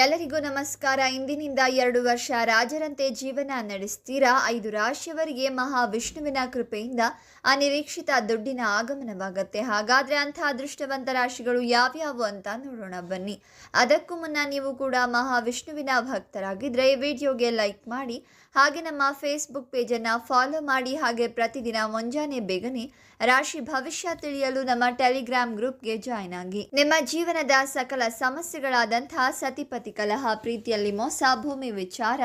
ಎಲ್ಲರಿಗೂ ನಮಸ್ಕಾರ. ಇಂದಿನಿಂದ ಎರಡು ವರ್ಷ ರಾಜರಂತೆ ಜೀವನ ನಡೆಸ್ತೀರಾ? ಐದು ರಾಶಿಯವರಿಗೆ ಮಹಾವಿಷ್ಣುವಿನ ಕೃಪೆಯಿಂದ ಅನಿರೀಕ್ಷಿತ ದುಡ್ಡಿನ ಆಗಮನವಾಗತ್ತೆ. ಹಾಗಾದ್ರೆ ಅಂಥ ಅದೃಷ್ಟವಂತ ರಾಶಿಗಳು ಯಾವ್ಯಾವು ಅಂತ ನೋಡೋಣ ಬನ್ನಿ. ಅದಕ್ಕೂ ಮುನ್ನ ನೀವು ಕೂಡ ಮಹಾವಿಷ್ಣುವಿನ ಭಕ್ತರಾಗಿದ್ದರೆ ಈ ವಿಡಿಯೋಗೆ ಲೈಕ್ ಮಾಡಿ, ಹಾಗೆ ನಮ್ಮ ಫೇಸ್ಬುಕ್ ಪೇಜನ್ನು ಫಾಲೋ ಮಾಡಿ, ಹಾಗೆ ಪ್ರತಿದಿನ ಮುಂಜಾನೆ ಬೇಗನೆ ರಾಶಿ ಭವಿಷ್ಯ ತಿಳಿಯಲು ನಮ್ಮ ಟೆಲಿಗ್ರಾಮ್ ಗ್ರೂಪ್ಗೆ ಜಾಯ್ನ್ ಆಗಿ. ನಿಮ್ಮ ಜೀವನದ ಸಕಲ ಸಮಸ್ಯೆಗಳಾದಂತಹ ಸತಿಪತಿ ಕಲಹ ಪ್ರೀತಿಯಲ್ಲಿ ಮೋಸ, ಭೂಮಿ ವಿಚಾರ,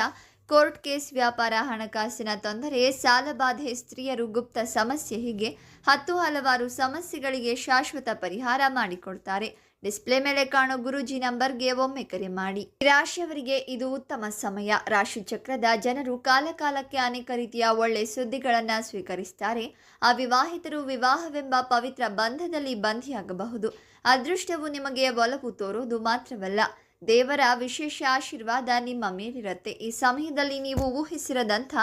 ಕೋರ್ಟ್ ಕೇಸ್ ವ್ಯಾಪಾರ, ಹಣಕಾಸಿನ ತೊಂದರೆ ಸಾಲಬಾಧೆ ಸ್ತ್ರೀಯರು ಗುಪ್ತ ಸಮಸ್ಯೆ, ಹೀಗೆ ಹತ್ತು ಹಲವಾರು ಸಮಸ್ಯೆಗಳಿಗೆ ಶಾಶ್ವತ ಪರಿಹಾರ ಮಾಡಿಕೊಡ್ತಾರೆ. ಡಿಸ್ಪ್ಲೇ ಮೇಲೆ ಕಾಣೋ ಗುರೂಜಿ ನಂಬರ್ಗೆ ಒಮ್ಮೆ ಕರೆ ಮಾಡಿ. ರಾಶಿಯವರಿಗೆ ಇದು ಉತ್ತಮ ಸಮಯ. ರಾಶಿ ಚಕ್ರದ ಜನರು ಕಾಲಕಾಲಕ್ಕೆ ಅನೇಕ ರೀತಿಯ ಒಳ್ಳೆ ಸುದ್ದಿಗಳನ್ನು ಸ್ವೀಕರಿಸ್ತಾರೆ. ಅವಿವಾಹಿತರು ವಿವಾಹವೆಂಬ ಪವಿತ್ರ ಬಂಧದಲ್ಲಿ ಬಂಧಿಯಾಗಬಹುದು. ಅದೃಷ್ಟವು ನಿಮಗೆ ಒಲವು ತೋರುವುದು ಮಾತ್ರವಲ್ಲ. ದೇವರ ವಿಶೇಷ ಆಶೀರ್ವಾದ ನಿಮ್ಮ ಮೇಲಿರುತ್ತೆ. ಈ ಸಮಯದಲ್ಲಿ ನೀವು ಊಹಿಸಿರದಂಥ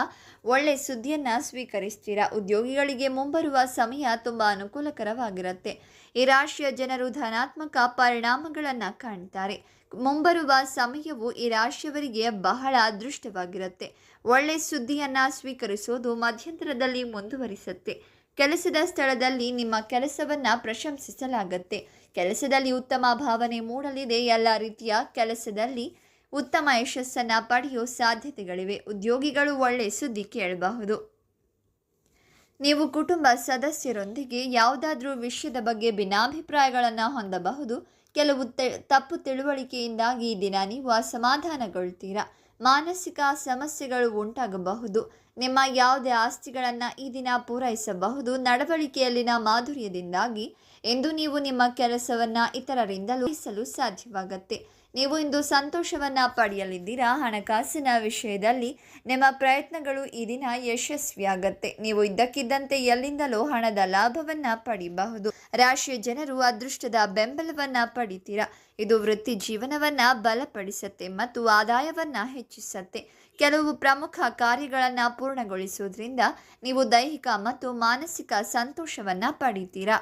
ಒಳ್ಳೆ ಸುದ್ದಿಯನ್ನು ಸ್ವೀಕರಿಸ್ತೀರಾ. ಉದ್ಯೋಗಿಗಳಿಗೆ ಮುಂಬರುವ ಸಮಯ ತುಂಬ ಅನುಕೂಲಕರವಾಗಿರುತ್ತೆ. ಈ ರಾಶಿಯ ಜನರು ಧನಾತ್ಮಕ ಪರಿಣಾಮಗಳನ್ನು ಕಾಣ್ತಾರೆ. ಮುಂಬರುವ ಸಮಯವು ಈ ರಾಶಿಯವರಿಗೆ ಬಹಳ ಅದೃಷ್ಟವಾಗಿರುತ್ತೆ. ಒಳ್ಳೆ ಸುದ್ದಿಯನ್ನು ಸ್ವೀಕರಿಸೋದು ಮಧ್ಯಂತರದಲ್ಲಿ ಮುಂದುವರಿಸುತ್ತೆ. ಕೆಲಸದ ಸ್ಥಳದಲ್ಲಿ ನಿಮ್ಮ ಕೆಲಸವನ್ನು ಪ್ರಶಂಸಿಸಲಾಗತ್ತೆ. ಕೆಲಸದಲ್ಲಿ ಉತ್ತಮ ಭಾವನೆ ಮೂಡಲಿದೆ. ಎಲ್ಲ ರೀತಿಯ ಕೆಲಸದಲ್ಲಿ ಉತ್ತಮ ಯಶಸ್ಸನ್ನು ಪಡೆಯೋ ಸಾಧ್ಯತೆಗಳಿವೆ. ಉದ್ಯೋಗಿಗಳು ಒಳ್ಳೆಯ ಸುದ್ದಿ ಕೇಳಬಹುದು. ನೀವು ಕುಟುಂಬ ಸದಸ್ಯರೊಂದಿಗೆ ಯಾವುದಾದ್ರೂ ವಿಷಯದ ಬಗ್ಗೆ ಭಿನ್ನಾಭಿಪ್ರಾಯಗಳನ್ನು ಹೊಂದಬಹುದು. ಕೆಲವು ತಪ್ಪು ತಿಳುವಳಿಕೆಯಿಂದಾಗಿ ಈ ದಿನ ನೀವು ಅಸಮಾಧಾನಗೊಳ್ತೀರಾ. ಮಾನಸಿಕ ಸಮಸ್ಯೆಗಳು ಉಂಟಾಗಬಹುದು. ನಿಮ್ಮ ಯಾವುದೇ ಆಸ್ತಿಗಳನ್ನು ಈ ದಿನ ಪೂರೈಸಬಹುದು. ನಡವಳಿಕೆಯಲ್ಲಿನ ಮಾಧುರ್ಯದಿಂದಾಗಿ ಎಂದು ನೀವು ನಿಮ್ಮ ಕೆಲಸವನ್ನು ಇತರರಿಂದಲೂ ಸಾಧ್ಯವಾಗುತ್ತೆ ಸಾಧ್ಯವಾಗತ್ತೆ. ನೀವು ಇಂದು ಸಂತೋಷವನ್ನು ಪಡೆಯಲಿದ್ದೀರಾ? ಹಣಕಾಸಿನ ವಿಷಯದಲ್ಲಿ ನಿಮ್ಮ ಪ್ರಯತ್ನಗಳು ಈ ದಿನ ಯಶಸ್ವಿಯಾಗತ್ತೆ. ನೀವು ಇದ್ದಕ್ಕಿದ್ದಂತೆ ಎಲ್ಲಿಂದಲೂ ಹಣದ ಲಾಭವನ್ನು ಪಡೆಯಬಹುದು ರಾಶಿಯ ಜನರು ಅದೃಷ್ಟದ ಬೆಂಬಲವನ್ನು ಪಡಿತೀರಾ? ಇದು ವೃತ್ತಿ ಜೀವನವನ್ನು ಬಲಪಡಿಸುತ್ತೆ ಮತ್ತು ಆದಾಯವನ್ನು ಹೆಚ್ಚಿಸುತ್ತೆ. ಕೆಲವು ಪ್ರಮುಖ ಕಾರ್ಯಗಳನ್ನು ಪೂರ್ಣಗೊಳಿಸುವುದರಿಂದ ನೀವು ದೈಹಿಕ ಮತ್ತು ಮಾನಸಿಕ ಸಂತೋಷವನ್ನು ಪಡಿತೀರಾ?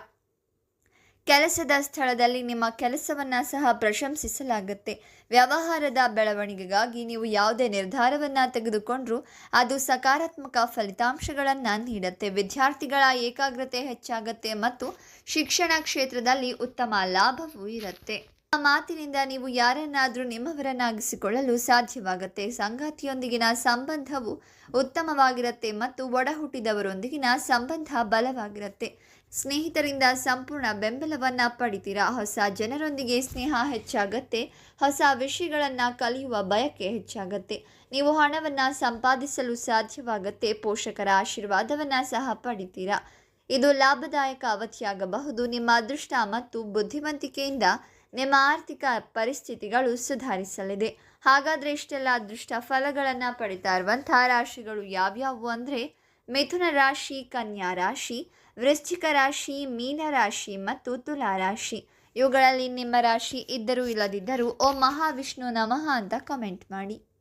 ಕೆಲಸದ ಸ್ಥಳದಲ್ಲಿ ನಿಮ್ಮ ಕೆಲಸವನ್ನು ಸಹ ಪ್ರಶಂಸಿಸಲಾಗುತ್ತೆ. ವ್ಯವಹಾರದ ಬೆಳವಣಿಗೆಗಾಗಿ ನೀವು ಯಾವುದೇ ನಿರ್ಧಾರವನ್ನು ತೆಗೆದುಕೊಂಡರೂ ಅದು ಸಕಾರಾತ್ಮಕ ಫಲಿತಾಂಶಗಳನ್ನು ನೀಡುತ್ತೆ. ವಿದ್ಯಾರ್ಥಿಗಳ ಏಕಾಗ್ರತೆ ಹೆಚ್ಚಾಗುತ್ತೆ ಮತ್ತು ಶಿಕ್ಷಣ ಕ್ಷೇತ್ರದಲ್ಲಿ ಉತ್ತಮ ಲಾಭವೂ ಇರುತ್ತೆ. ಆ ಮಾತಿನಿಂದ ನೀವು ಯಾರನ್ನಾದರೂ ನಿಮ್ಮವರನ್ನಾಗಿಸಿಕೊಳ್ಳಲು ಸಾಧ್ಯವಾಗುತ್ತೆ. ಸಂಗಾತಿಯೊಂದಿಗಿನ ಸಂಬಂಧವು ಉತ್ತಮವಾಗಿರುತ್ತೆ ಮತ್ತು ಒಡಹುಟ್ಟಿದವರೊಂದಿಗಿನ ಸಂಬಂಧ ಬಲವಾಗಿರುತ್ತೆ. ಸ್ನೇಹಿತರಿಂದ ಸಂಪೂರ್ಣ ಬೆಂಬಲವನ್ನು ಪಡಿತೀರಾ? ಹೊಸ ಜನರೊಂದಿಗೆ ಸ್ನೇಹ ಹೆಚ್ಚಾಗತ್ತೆ. ಹೊಸ ವಿಷಯಗಳನ್ನು ಕಲಿಯುವ ಬಯಕೆ ಹೆಚ್ಚಾಗತ್ತೆ. ನೀವು ಹಣವನ್ನು ಸಂಪಾದಿಸಲು ಸಾಧ್ಯವಾಗತ್ತೆ. ಪೋಷಕರ ಆಶೀರ್ವಾದವನ್ನು ಸಹ ಪಡಿತೀರಾ? ಇದು ಲಾಭದಾಯಕ ಅವಧಿಯಾಗಬಹುದು. ನಿಮ್ಮ ಅದೃಷ್ಟ ಮತ್ತು ಬುದ್ಧಿವಂತಿಕೆಯಿಂದ ನಿಮ್ಮ ಆರ್ಥಿಕ ಪರಿಸ್ಥಿತಿಗಳು ಸುಧಾರಿಸಲಿದೆ. ಹಾಗಾದರೆ ಇಷ್ಟೆಲ್ಲ ಅದೃಷ್ಟ ಫಲಗಳನ್ನು ಪಡಿತಾ ಇರುವಂಥ ರಾಶಿಗಳು ಯಾವ್ಯಾವು ಅಂದರೆ ಮಿಥುನ ರಾಶಿ, ಕನ್ಯಾ ರಾಶಿ, ವೃಶ್ಚಿಕ ರಾಶಿ, ಮೀನ ರಾಶಿ ಮತ್ತು ತುಲಾ ರಾಶಿ. ಇವುಗಳಲ್ಲಿ ನಿಮ್ಮ ರಾಶಿ ಇದ್ದರೂ ಇಲ್ಲದಿದ್ದರೂ ಓ ಮಹಾವಿಷ್ಣು ನಮಃ ಅಂತ ಕಮೆಂಟ್ ಮಾಡಿ.